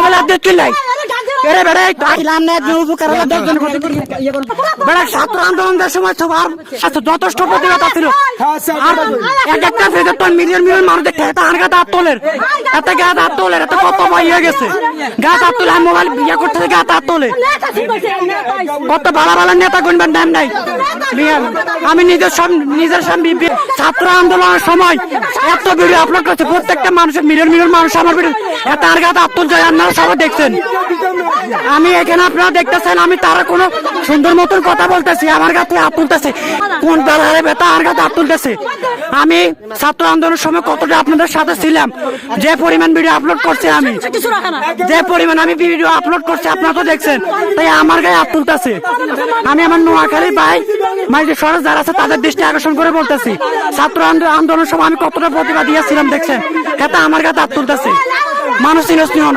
Wala dito lang. এরে বেড়ে আইলাম না একজন উপকার হলে দশজন বেড়া ছাত্র আন্দোলনের সময় সবার সাথে যথেষ্ট প্রতিবাদ ছিল আর এক একটা ফেজে তো মিলিয়ন মিলিয়ন মানুষ দেখে এটা আর গাছ এত গাছ কত ভয় হয়ে গেছে। গাছ হাত তোলে মোবাইল ইয়ে করতে গাছ তোলে। কত ভালো ভালো নেতা গুনবেন নাম নাই। আমি নিজের নিজের বি- ছাত্র আন্দোলনের সময় এত ভিডিও আপলোড করছে প্রত্যেকটা মানুষের মিলিয়ন মিলিয়ন মানুষ আমার ভিডিও এত আর গাছ আত্মল জয় আপনারা সবাই দেখছেন। আমি এখানে আপনারা দেখতেছেন, আমি তারা কোনো সুন্দর মতন কথা বলতেছি, আমার কাছে হাত তুলতেছে। কোন দালারে বেতা আমার কাছে হাত তুলতেছে? আমি ছাত্র আন্দোলনের সময় কতটা আপনাদের সাথে ছিলাম? যে পরিমাণ ভিডিও আপলোড করছি আমি, যে পরিমাণ আমি ভিডিও আপলোড করছি, আপনারা তো দেখছেন, তাই আমার গায়ে হাত তুলতেছে। আমি আমার নোয়াখালী ভাই মাইজে সরস যারা আছে, তাদের দৃষ্টি আকর্ষণ করে বলতেছি, ছাত্র আন্দো- আন্দোলনের সময় আমি কতটা প্রতিবাদ দিয়েছিলাম, দেখছেন? এটা আমার গায়ে হাত তুলতেছে। মানুষ চিনস নিহন